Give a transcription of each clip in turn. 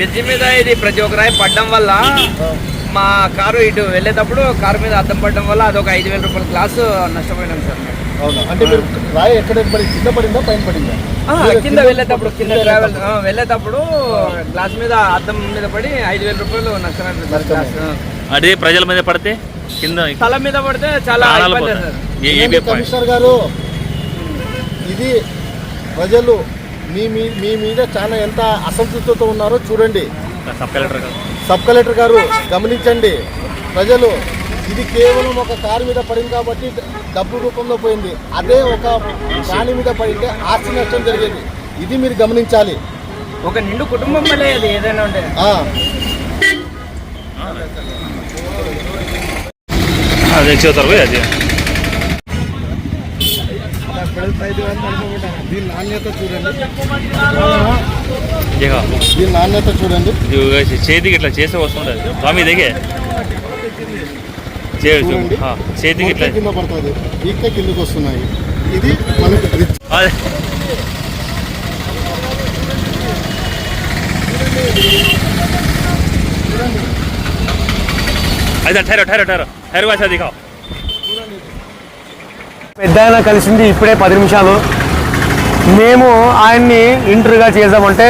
Bridge మీద ఇది ప్రతి ఒక్క రాయి పడడం వల్ల మా కారు ఇటు వెళ్ళేటప్పుడు కారు మీద అద్దం పడడం వల్ల అదొక ఐదు వేల రూపాయల గ్లాసు నష్టపోయినాం సార్. మేము. అవునా? అంటే మీరు రాయి ఎక్కడ కింద పడిందా పైన పడిందా? ఆ, కింద వెళ్ళేటప్పుడు కింద ట్రావెల్ ఆ, వెళ్ళేటప్పుడు గ్లాస్ మీద అద్దం మీద పడి ఐదు వేల రూపాయలు గ్లాస్. అదే ప్రజల మీద పడితే కింద తల మీద పడితే చాలా? కమిషనర్ గారు ఇది ప్రజలు మీ మీ- మీ మీద చాలా ఎంత అసంతృప్తితో ఉన్నారో చూడండి. సబ్ కలెక్టర్ గారు. సబ్ కలెక్టర్ గారు గమనించండి. ప్రజలు ఇది కేవలం ఒక కారు మీద పడింది కాబట్టి డబ్బు రూపంలో పోయింది. అదే ఒక ప్రాణి మీద పడితే ఆస్తి నష్టం జరిగేది. ఇది మీరు గమనించాలి. ఒక నిండు కుటుంబం వల్లే అది ఏదైనా ఉంటే ఆ, అది. ఎక్స్ అవుతారు అది దీని నాణ్యత చూడండి ఇక దీని నాణ్యత చూడండి ఇది చేతికి ఇట్లా చేస్తే వస్తుంటుంది స్వామి దిగే చే- చూడండి. ఆ, చేతికి ఇట్లా మొత్తం కింద పడుతుంది ఇక్క కిందకు వస్తున్నాయి ఇది మనకు బ్రిడ్జ్ అదే. అయితే ठहरो ठहरो ठहरो ठहरो ऐसा दिखाओ పెద్ద ఆయన కలిసింది ఇప్పుడే పది నిమిషాలు. మేము ఆయన్ని ఇంటర్గా చేద్దామంటే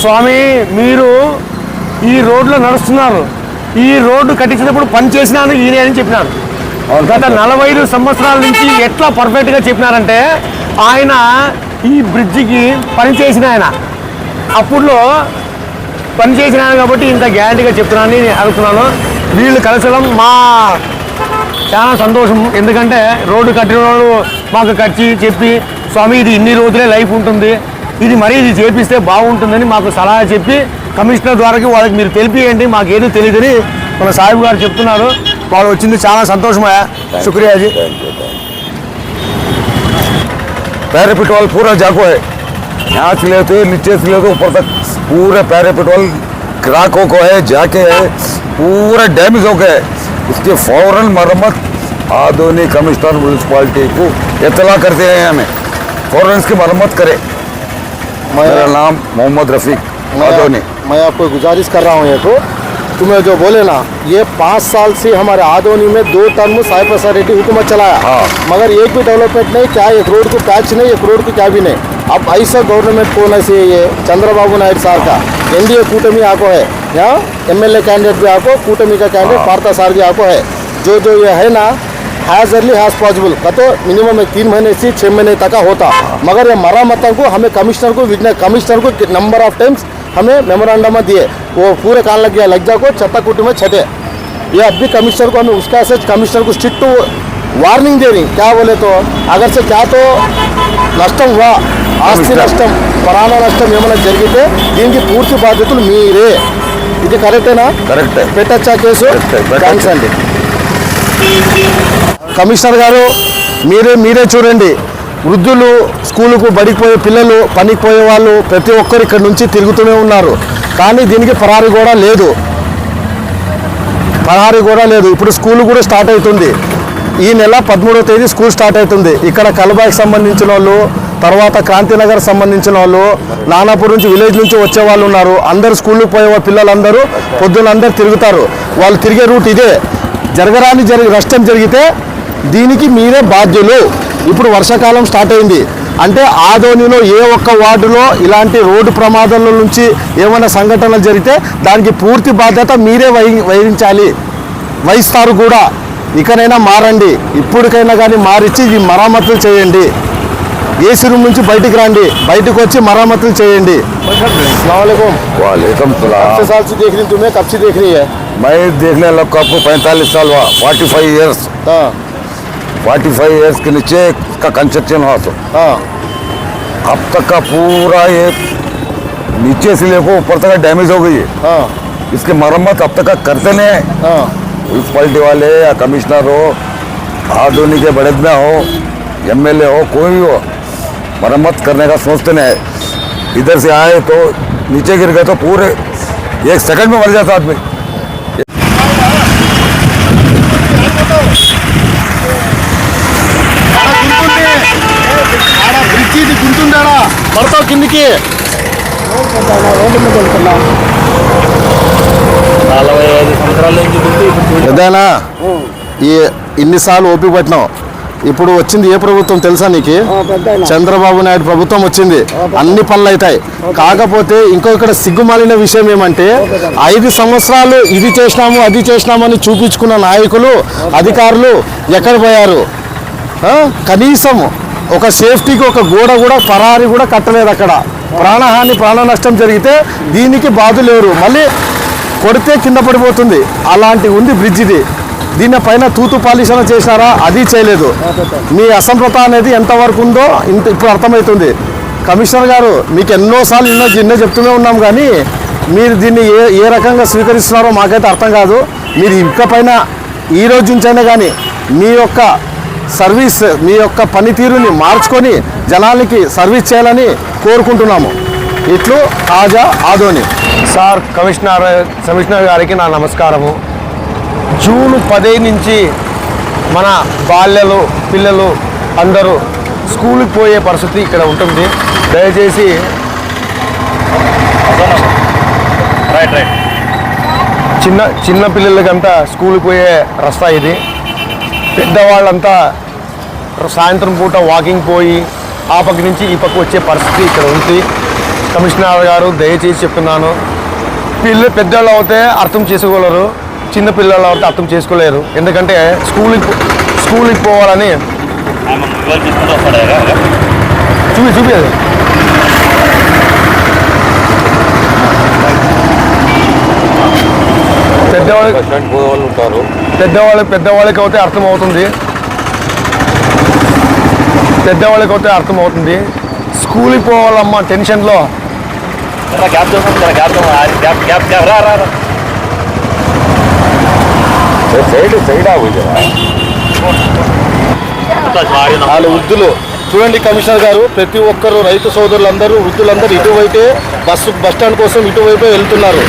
స్వామి మీరు ఈ రోడ్లో నడుస్తున్నారు. ఈ రోడ్డు కట్టించినప్పుడు పని చేసినాను ఈయన అని చెప్పినారు. గత నలభై ఐదు సంవత్సరాల నుంచి ఎట్లా పర్ఫెక్ట్గా చెప్పినారంటే ఆయన ఈ బ్రిడ్జికి పని చేసిన ఆయన. అప్పుడులో పని చేసిన ఆయన కాబట్టి ఇంత గ్యారంటీగా చెప్తున్నానని నేను అడుగుతున్నాను. వీళ్ళు కలసడం మా చాలా సంతోషం. ఎందుకంటే రోడ్డు కట్టిన వాళ్ళు మాకు ఖర్చు చెప్పి స్వామి ఇది ఇన్ని రోజులే లైఫ్ ఉంటుంది. ఇది మరీ ఇది చేపిస్తే బాగుంటుందని మాకు సలహా చెప్పి కమిషనర్ ద్వారా వాళ్ళకి మీరు తెలిపియండి ఏదో తెలియదని మన సాహిబ్ గారు చెప్తున్నారు. వాళ్ళు వచ్చింది చాలా సంతోషమయ్యా శుక్రియాజీ పేర వాళ్ళు పూరా జాకోయ్ మ్యాచ్ లేదు నిచ్చేస్ లేదు పూర పేర వాళ్ళు క్రాక్ ఒక జాకే పూరా డ్యామేజ్ ఒకే उसके फ़ौरन मरम्मत आधुनिक कमिश्नर म्यूनसिपालिटी को इतला करते हैं हमें। फ़ौरन इसकी मरम्मत करे। मेरा नाम मोहम्मद रफीक आधोनी मैं आपको गुजारिश कर रहा हूँ ये को तुम्हें जो बोले ना ये पाँच साल से हमारे आदोनी में दो टर्म साइबर रेड्डी हुकूमत चलाया। हाँ। मगर एक भी डेवलपमेंट नहीं क्या एक रोड को पैच नहीं एक रोड को क्या भी नहीं। अब ऐसा गवर्नमेंट को होना ये चंद्रबाबू नायडू सार का? एनडीए कूटमी आपको है यहाँ ए कैंडिडेट भी आपको कूटमी का कैंडिडेट हाँ। पार्था सार भी आपको है। जो जो ये है ना हैज़ अर्ली हैज़ पॉसिबल का तो मिनिमम तीन महीने से छः महीने तक का होता। हाँ। मगर ये मरामत को हमें कमिश्नर को विज्ञान कमिश्नर को नंबर ऑफ़ टाइम्स हमें मेमोरेंडम दिए। वो पूरे कान लग गया लग जा को छत्ताकुटी में छठे ये अब भी कमिश्नर को हमें उसका से कमिश्नर को स्ट्रिक्ट वार्निंग दे रही क्या बोले तो? अगर से क्या तो नष्ट हुआ। ఆస్తి నష్టం ప్రాణ నష్టం ఏమైనా జరిగితే దీనికి పూర్తి బాధ్యతలు మీరే. ఇది కరెక్టేనా? కరెక్టే. పెట్టచ్చా కేసు. థ్యాంక్స్ అండి. కమిషనర్ గారు మీరే మీరే చూడండి. వృద్ధులు స్కూలుకు బడికి పోయే పిల్లలు పనికి పోయే వాళ్ళు ప్రతి ఒక్కరు ఇక్కడ నుంచి తిరుగుతూనే ఉన్నారు. కానీ దీనికి పరారి కూడా లేదు. పదహారు కూడా లేదు. ఇప్పుడు స్కూల్ కూడా స్టార్ట్ అవుతుంది. ఈ నెల పదమూడవ తేదీ స్కూల్ స్టార్ట్ అవుతుంది. ఇక్కడ కలబాయికి సంబంధించిన వాళ్ళు తర్వాత క్రాంతినగర్ సంబంధించిన వాళ్ళు నానాపూర్ నుంచి విలేజ్ నుంచి వచ్చే వాళ్ళు ఉన్నారు. అందరు స్కూల్కి పోయే పిల్లలందరూ పొద్దున అందరు తిరుగుతారు. వాళ్ళు తిరిగే రూట్ ఇదే. జరగరాని జరిగి నష్టం జరిగితే దీనికి మీరే బాధ్యులు. ఇప్పుడు వర్షాకాలం స్టార్ట్ అయింది. అంటే ఆదోనిలో ఏ ఒక్క వార్డులో ఇలాంటి రోడ్డు ప్రమాదాల నుంచి ఏమైనా సంఘటనలు జరిగితే దానికి పూర్తి బాధ్యత మీరే వహి వహించాలి. వహిస్తారు కూడా. ఇకనైనా మారండి. ఇప్పటికైనా కానీ మారిచ్చి ఈ మరమ్మతులు చేయండి. ఏసీ రూమ్ నుంచి బయటికి రండి బయటకు వచ్చి మరామతులు చేయండి అస్సలాముఅలైకుం वालेकुम सलाम कितने साल से देख रही तुम्हें कब से देख रही है मैं देखने लग को आपको पैंतालीस साल हुआ फोर्टी फाइव ईयर्स हाँ फोर्टी फाइव ईयर्स के नीचे का कंस्ट्रक्शन हुआ तो हाँ अब तक का पूरा ये नीचे से लेकर ऊपर तक डैमेज हो गई है हाँ इसकी मरम्मत अब तक का करते नहीं है हाँ म्यूनसिपालिटी वाले या कमिश्नर हो आधुनिक के बड़े में हो एमएलए हो कोई भी हो मरम्मत करने का सोचते नहीं है इधर से आए तो नीचे गिर गए तो पूरे एक सेकंड में मर जाता आदमी ఆడ బ్రిడ్జి ఇది గుంటుండాడా పడతావు కిందికి పైన రోడ్డు మీద వెళ్తున్నాం నలభై ఐదు సంవత్సరాల నుంచి గుర్తు ఇప్పుడు చూడు పెద్దయినా ఈ ఇన్నిసార్లు ఓపిక పట్టినాం ఇప్పుడు వచ్చింది ఏ ప్రభుత్వం తెలుసా నీకు? చంద్రబాబు నాయుడు ప్రభుత్వం వచ్చింది. అన్ని పనులు అవుతాయి. కాకపోతే ఇంకో ఇక్కడ సిగ్గుమాలిన విషయం ఏమంటే ఐదు సంవత్సరాలు ఇది చేసినాము అది చేసినామని చూపించుకున్న నాయకులు అధికారులు ఎక్కడ పోయారు? కనీసం ఒక సేఫ్టీకి ఒక గోడ కూడా పరారి కూడా కట్టలేదు అక్కడ. ప్రాణహాని ప్రాణ నష్టం జరిగితే దీనికి బాధలేరు. మళ్ళీ కొడితే కింద పడిపోతుంది. అలాంటి ఉంది బ్రిడ్జ్ దీనిపైన పైన తూతు పాలిషణ చేశారా? అది చేయలేదు. మీ అసంప్రత అనేది ఎంతవరకు ఉందో ఇంత ఇప్పుడు అర్థమవుతుంది. కమిషనర్ గారు మీకు ఎన్నోసార్లు ఎన్నో ఎన్నో చెప్తూనే ఉన్నాం కానీ మీరు దీన్ని ఏ ఏ రకంగా స్వీకరిస్తున్నారో మాకైతే అర్థం కాదు. మీరు ఇకపైన ఈ రోజు నుంచైనా కానీ మీ యొక్క సర్వీస్ మీ యొక్క పనితీరుని మార్చుకొని జనాలకి సర్వీస్ చేయాలని కోరుకుంటున్నాము. ఇట్లు ఆజా ఆదోని సార్ కమిషనర్ కమిషనర్ గారికి నా నమస్కారము. జూన్ పదిహేను నుంచి మన బాల్యలు పిల్లలు అందరూ స్కూల్కి పోయే పరిస్థితి ఇక్కడ ఉంటుంది. దయచేసి రైట్ రైట్ చిన్న చిన్న పిల్లలకంతా స్కూల్కి పోయే రస్తా ఇది. పెద్దవాళ్ళంతా సాయంత్రం పూట వాకింగ్ పోయి ఆ పక్క నుంచి ఈ పక్క వచ్చే పరిస్థితి ఇక్కడ ఉంది. కమిషనర్ గారు దయచేసి చెప్తున్నాను. పిల్ల పెద్దవాళ్ళు అవుతే అర్థం చేసుకోగలరు. చిన్న పిల్లలు అవుతే అర్థం చేసుకోలేరు. ఎందుకంటే స్కూల్కి స్కూల్కి పోవాలని చూపి చూపి అది. పెద్దవాళ్ళకి బస్టాండ్ పోయే వాళ్ళు ఉంటారు. పెద్దవాళ్ళ పెద్దవాళ్ళకి అయితే అర్థం అవుతుంది పెద్దవాళ్ళకి అయితే అర్థం అవుతుంది స్కూల్కి పోవాలమ్మా టెన్షన్లో. గ్యాప్ గ్యాప్ గ్యాప్ గ్యాప్ రా. సైడ్ సైడ్ వాళ్ళు వృద్ధులు. చూడండి కమిషనర్ గారు ప్రతి ఒక్కరు రైతు సోదరులందరూ వృద్ధులందరూ ఇటువైపే బస్సు బస్ స్టాండ్ కోసం ఇటువైపే వెళ్తున్నారు.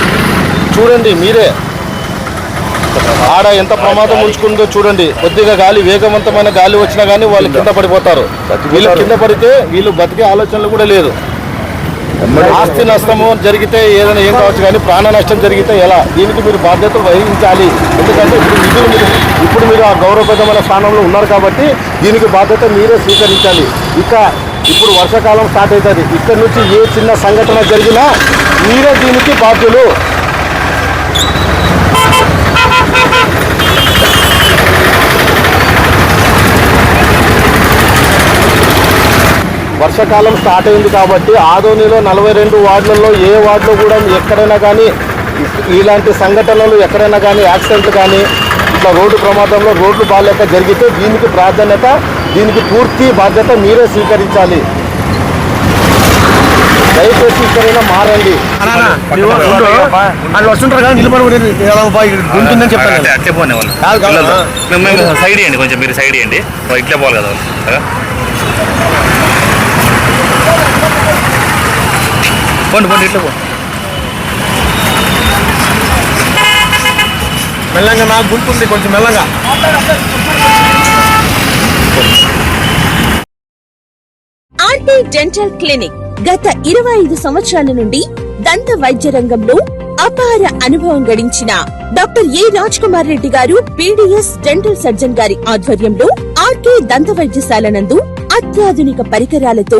చూడండి మీరే. ఆడ ఎంత ప్రమాదం ఉంచుకుందో చూడండి. కొద్దిగా గాలి వేగవంతమైన గాలి వచ్చినా కానీ వాళ్ళు కింద పడిపోతారు. వీళ్ళు కింద పడితే వీళ్ళు బతికే ఆలోచనలు కూడా లేదు. ఆస్తి నష్టము జరిగితే ఏదైనా ఏం కావచ్చు కానీ ప్రాణ నష్టం జరిగితే ఎలా? దీనికి మీరు బాధ్యత వహించాలి. ఎందుకంటే ఇప్పుడు నిధులు మీరు ఇప్పుడు మీరు ఆ గౌరవప్రదమైన స్థానంలో ఉన్నారు కాబట్టి దీనికి బాధ్యత మీరే స్వీకరించాలి. ఇక ఇప్పుడు వర్షాకాలం స్టార్ట్ అవుతుంది. ఇక్కడ నుంచి ఏ చిన్న సంఘటన జరిగినా మీరే దీనికి బాధ్యులు. వర్షాకాలం స్టార్ట్ అయింది కాబట్టి ఆదోనిలో నలభై రెండు వార్డులలో ఏ వార్డులో కూడా ఎక్కడైనా కానీ ఇలాంటి సంఘటనలు ఎక్కడైనా కానీ యాక్సిడెంట్లు కానీ ఇట్లా రోడ్డు ప్రమాదంలో రోడ్లు బాగాలేక జరిగితే దీనికి ప్రాధాన్యత దీనికి పూర్తి బాధ్యత మీరే స్వీకరించాలి. దయచేసి ఇక్కడైనా మారండి. వాళ్ళు వస్తుంటారు కానీ అట్లే పోనే వాళ్ళు. సైడ్ ఇవ్వండి కొంచెం మీరు సైడ్ ఇవ్వండి ఇట్లే పోవాలి కదా వాళ్ళు కదా? పోండి పోండి ఇట్లా పో. మెల్లంగా నాకు గుంటుంది కొంచెం మెల్లంగా. ఆర్టీ డెంటల్ క్లినిక్ గత ఇరవై ఐదు సంవత్సరాల నుండి దంత వైద్య రంగంలో అపార అనుభవం గడించిన డాక్టర్ ఏ రాజ్ కుమార్ రెడ్డి గారు పీడిఎస్ డెంటల్ సర్జన్ గారి ఆధ్వర్యంలో ఆర్కే దంత వైద్యశాల నందు అత్యాధునిక పరికరాలతో